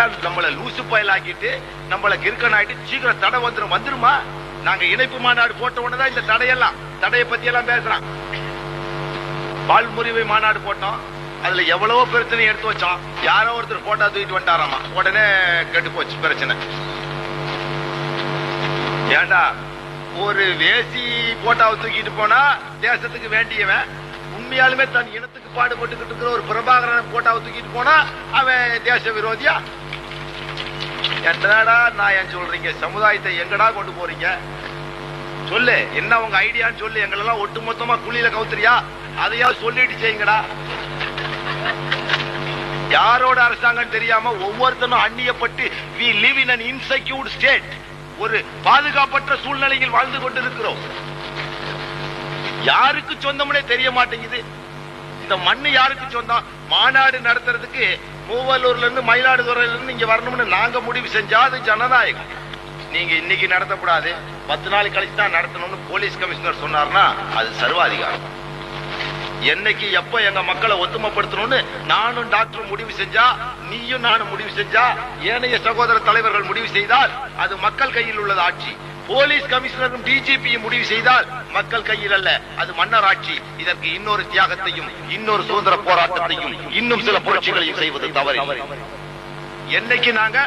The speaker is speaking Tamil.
எல்லாம் நம்மள லூசு பயல் ஆக்கிட்டு நம்மள கிறுக்கன் ஆகிட்டு சீக்கிரம் தடை வந்துடும் வந்துருமா? நாங்க இணைப்பு மாநாடு போட்ட உடனே இந்த தடையெல்லாம் தடையை பத்தி எல்லாம் பேசுறான் பால்முறிவை மாநாடு போட்டோம். அதுல எவ்வளவோ பிரச்சனை எடுத்து வச்சோம். யாரோ ஒருத்தர் போட்டா தூக்கிட்டு வந்துட்டாராமா? உடனே கெட்டு போச்சு பிரச்சனை. ஏண்டா ஒரு வேசி போட்டாவை தூக்கிட்டு போனா தேசத்துக்கு வேண்டியவன் உண்மையாலுமே தன் இனத்துக்கு பாடுபட்டுக்கிட்டு இருக்கிற ஒரு பிரபாகரன் போட்டாவை தூக்கிட்டு போனா அவன் தேச விரோதியா? என்னடா நான் ஏன் சொல்றீங்க? சமுதாயத்தை எங்கடா கொண்டு போறீங்க? சொல்லு என்ன உங்க ஐடியான்னு சொல்லு. எங்களெல்லாம் ஒட்டு மொத்தமா குழியில கவுத்துறியா? அதையாவது சொல்லிட்டு செய்யுங்கடா. யாரோட அரசாங்கம் தெரியாம ஒவ்வொருத்தனும் அந்நியப்பட்டு we live in an insecured state ஒரு பாதுகாப்பற்ற சூழ்நிலையில் வாழ்ந்து கொண்டிருக்கிறோம். யாருக்கு சொந்தம்னே தெரிய மாட்டேங்குது. இந்த மண்ணு யாருக்கு சொந்தம்? மாநாடு நடத்துறதுக்கு மூவலூர்ல இருந்து மயிலாடுதுறையில இருந்து இங்க வரணும்னு நாங்க முடிவு செஞ்சா அது ஜனநாயகம். நீங்க இன்னைக்கு நடத்தக்கூடாது பத்து நாள் கழிச்சு தான் நடத்தணும்னு போலீஸ் கமிஷனர் சொன்னார்னா அது சர்வாதிகாரம். என்னைக்கு எப்ப எங்க மக்களை ஒத்துமைப்படுத்தணும்னு நானும் டாக்டரும் முடிவு செஞ்சா நீயும் நானும் முடிவு செஞ்சா ஏனைய சகோதர தலைவர்கள் முடிவு செய்தால் அது மக்கள் கையில் உள்ளது ஆட்சி. போலீஸ் கமிஷனரும் டிஜிபியும் முடிவு செய்தால் மக்கள் கையில் அல்ல. அது மன்னர் ஆட்சி. இதற்கு இன்னொரு தியாகத்தையும் இன்னொரு சுதந்திர போராட்டத்தையும் இன்னும் சில புரட்சிகளையும் செய்வது தவறு. என்னைக்கு நாங்க